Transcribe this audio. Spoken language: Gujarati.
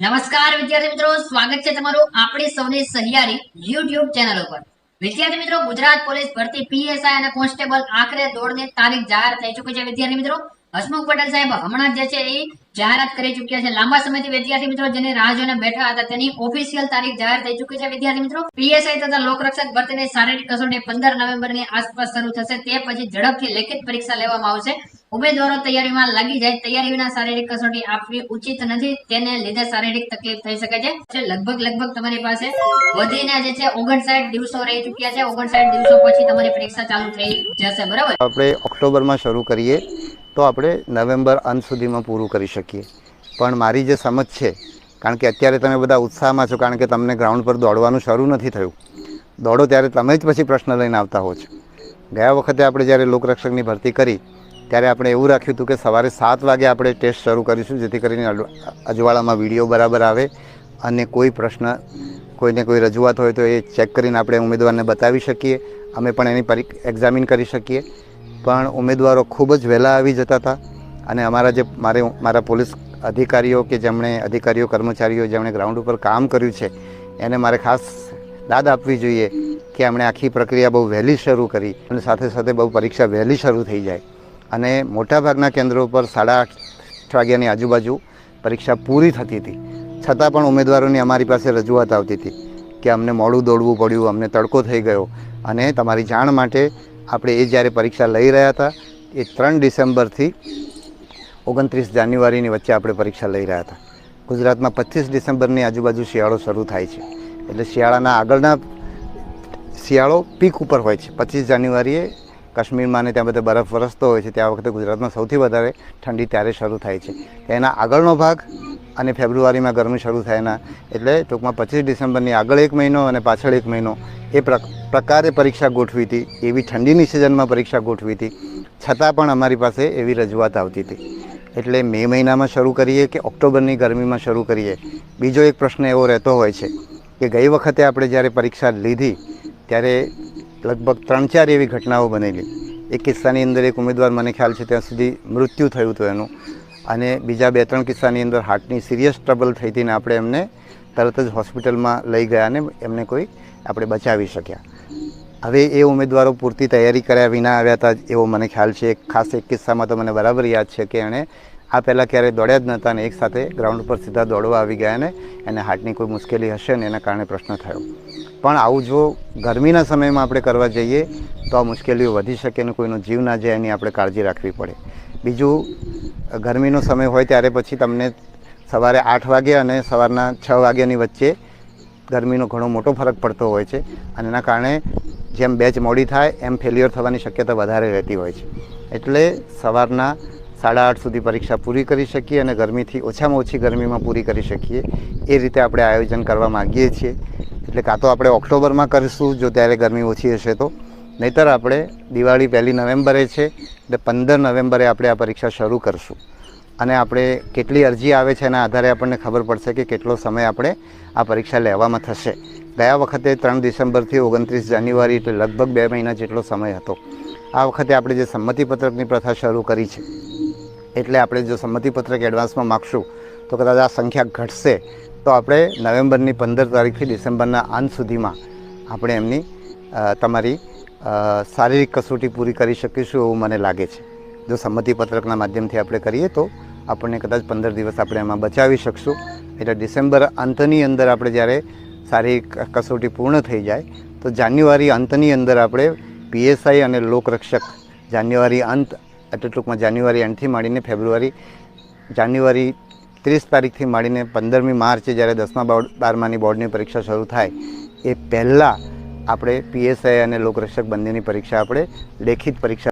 નમસ્કાર વિદ્યાર્થી મિત્રો, સ્વાગત છે તમારું આપણી સૌની સહિયારી યુટ્યુબ ચેનલ ઉપર. વિદ્યાર્થી મિત્રો, ગુજરાત પોલીસ ભરતી પીએસઆઈ અને કોન્સ્ટેબલ આખરે દોડની તારીખ જાહેર થઈ ચૂકી છે. વિદ્યાર્થી મિત્રો, હસમુખ પટેલ સાહેબ હમણાં જે છે એ જાહેરાત કરી ચૂક્યા છે. લાંબા સમયથી વિદ્યાર્થી મિત્રો, જેની રાહ જોઈને બેઠા હતા, તેની ઓફિશિયલ તારીખ જાહેર થઈ ચૂકી છે. વિદ્યાર્થી મિત્રો પીએસઆઈ તથા લોકરક્ષક ભરતીની શારીરિક કસોટી પંદર નવેમ્બરની આસપાસ શરૂ થશે. તે પછી ઝડપથી લેખિત પરીક્ષા લેવામાં આવશે. ઉમેદવારો તૈયારીમાં લાગી જાય. તૈયારી વિના શારીરિક કસોટી આપવી ઉચિત નથી. તેને લીધે શારીરિક તકલીફ થઈ શકે છે. લગભગ લગભગ તમારી પાસે વધીને જે છે ઓગણસાઠ દિવસો રહી ચૂક્યા છે. ઓગણસાઠ દિવસો પછી તમારી પરીક્ષા ચાલુ થઈ જશે. બરાબર? આપણે ઓક્ટોબરમાં શરૂ કરીએ તો આપણે નવેમ્બર અંત સુધીમાં પૂરું કરી શકીએ. પણ મારી જે સમજ છે, કારણ કે અત્યારે તમે બધા ઉત્સાહમાં છો, કારણ કે તમને ગ્રાઉન્ડ પર દોડવાનું શરૂ નથી થયું. દોડો ત્યારે તમે જ પછી પ્રશ્ન લઈને આવતા હો છો. ગયા વખતે આપણે જ્યારે લોકરક્ષકની ભરતી કરી ત્યારે આપણે એવું રાખ્યું હતું કે સવારે સાત વાગે આપણે ટેસ્ટ શરૂ કરીશું, જેથી કરીને અજવાળામાં વીડિયો બરાબર આવે અને કોઈ પ્રશ્ન, કોઈને કોઈ રજૂઆત હોય તો એ ચેક કરીને આપણે ઉમેદવારને બતાવી શકીએ. અમે પણ એની પરી એક્ઝામિન કરી શકીએ. પણ ઉમેદવારો ખૂબ જ વહેલા આવી જતા હતા અને અમારા જે, મારે, મારા પોલીસ અધિકારીઓ કે જેમણે, અધિકારીઓ, કર્મચારીઓ જેમણે ગ્રાઉન્ડ ઉપર કામ કર્યું છે, એને મારે ખાસ દાદ આપવી જોઈએ કે એમણે આખી પ્રક્રિયા બહુ વહેલી શરૂ કરી અને સાથે સાથે બહુ પરીક્ષા વહેલી શરૂ થઈ જાય. અને મોટાભાગના કેન્દ્રો પર સાડા આઠ વાગ્યાની આજુબાજુ પરીક્ષા પૂરી થતી હતી. છતાં પણ ઉમેદવારોની અમારી પાસે રજૂઆત આવતી હતી કે અમને મોડું દોડવું પડ્યું, અમને તડકો થઈ ગયો અને તમારી જાણ માટે આપણે એ જ્યારે પરીક્ષા લઈ રહ્યા હતા, એ ત્રણ ડિસેમ્બરથી ઓગણત્રીસ જાન્યુઆરીની વચ્ચે આપણે પરીક્ષા લઈ રહ્યા હતા. ગુજરાતમાં પચીસ ડિસેમ્બરની આજુબાજુ શિયાળો શરૂ થાય છે. એટલે શિયાળાના આગળના શિયાળો પીક ઉપર હોય છે. પચીસ જાન્યુઆરીએ કાશ્મીરમાં ને ત્યાં બધે બરફ વરસતો હોય છે, ત્યાં વખતે ગુજરાતમાં સૌથી વધારે ઠંડી ત્યારે શરૂ થાય છે. એના આગળનો ભાગ અને ફેબ્રુઆરીમાં ગરમી શરૂ થાય એના, એટલે ટૂંકમાં પચીસ ડિસેમ્બરની આગળ એક મહિનો અને પાછળ એક મહિનો, એ પ્ર- પ્રકારે પરીક્ષા ગોઠવી હતી, એવી ઠંડીની સિઝનમાં પરીક્ષા ગોઠવી હતી, છતાં પણ અમારી પાસે એવી રજૂઆત આવતી હતી. એટલે મે મહિનામાં શરૂ કરીએ કે ઓક્ટોબરની ગરમીમાં શરૂ કરીએ? બીજો એક પ્રશ્ન એવો રહેતો હોય છે કે ગઈ વખતે આપણે જ્યારે પરીક્ષા લીધી, ત્યારે લગભગ ત્રણ ચાર એવી ઘટનાઓ બનેલી. એક કિસ્સાની અંદર એક ઉમેદવાર મને ખ્યાલ છે ત્યાં સુધી મૃત્યુ થયું હતું એનું. અને બીજા બે ત્રણ કિસ્સાની અંદર હાર્ટની સિરિયસ ટ્રબલ થઈ હતી ને આપણે એમને તરત જ હોસ્પિટલમાં લઈ ગયા અને એમને કોઈ આપણે બચાવી શક્યા. હવે એ ઉમેદવારો પૂરતી તૈયારી કર્યા વિના આવ્યા હતા, એવો મને ખ્યાલ છે. ખાસ એક કિસ્સામાં તો મને બરાબર યાદ છે કે એણે આ પહેલાં ક્યારેય દોડ્યા જ નહોતા અને એક સાથે ગ્રાઉન્ડ પર સીધા દોડવા આવી ગયા ને એને હાર્ટની કોઈ મુશ્કેલી હશે ને એના કારણે પ્રશ્ન થયો. પણ આવું જો ગરમીના સમયમાં આપણે કરવા જઈએ, તો આ મુશ્કેલીઓ વધી શકે અને કોઈનો જીવ ના જાય એની આપણે કાળજી રાખવી પડે. બીજું, ગરમીનો સમય હોય ત્યારે પછી તમને સવારે આઠ વાગે અને સવારના છ વાગ્યાની વચ્ચે ગરમીનો ઘણો મોટો ફરક પડતો હોય છે અને એના કારણે જેમ બેચ મોડી થાય, એમ ફેલ્યોર થવાની શક્યતા વધારે રહેતી હોય છે. એટલે સવારના સાડા આઠ સુધી પરીક્ષા પૂરી કરી શકીએ અને ગરમીથી ઓછામાં ઓછી ગરમીમાં પૂરી કરી શકીએ. એ રીતે આપણે આયોજન કરવા માગીએ છીએ. એટલે કાં તો આપણે ઓક્ટોબરમાં કરીશું, જો ત્યારે ગરમી ઓછી હશે તો. નહીતર આપણે દિવાળી પહેલી નવેમ્બરે છે, એટલે પંદર નવેમ્બરે આપણે આ પરીક્ષા શરૂ કરશું. અને આપણે કેટલી અરજી આવે છે એના આધારે આપણને ખબર પડશે કે કેટલો સમય આપણે આ પરીક્ષા લેવામાં થશે. ગયા વખતે ત્રણ ડિસેમ્બરથી ઓગણત્રીસ જાન્યુઆરી, એટલે લગભગ બે મહિના જેટલો સમય હતો. આ વખતે આપણે જે સંમતિપત્રકની પ્રથા શરૂ કરી છે એટલે આપણે જો સંમતિપત્રક એડવાન્સમાં માગશું, તો કદાચ આ સંખ્યા ઘટશે, તો આપણે નવેમ્બરની પંદર તારીખથી ડિસેમ્બરના અંત સુધીમાં આપણે એમની તમારી શારીરિક કસોટી પૂરી કરી શકીશું એવું મને લાગે છે. જો સંમતિપત્રકના માધ્યમથી આપણે કરીએ, તો આપણને કદાચ પંદર દિવસ આપણે એમાં બચાવી શકશું. એટલે ડિસેમ્બર અંતની અંદર આપણે જ્યારે શારીરિક કસોટી પૂર્ણ થઈ જાય, તો જાન્યુઆરી અંતની અંદર આપણે પીએસઆઈ અને લોકરક્ષક જાન્યુઆરી અંત એટલે ટૂંકમાં જાન્યુઆરી એન્ડથી માંડીને ફેબ્રુઆરી, જાન્યુઆરી ત્રીસ તારીખથી માંડીને પંદરમી માર્ચે જ્યારે દસમા બોર્ડ, બારમાની બોર્ડની પરીક્ષા શરૂ થાય, એ પહેલાં આપણે પીએસઆઈ અને લોકરક્ષક બંનેની પરીક્ષા આપણે લેખિત પરીક્ષા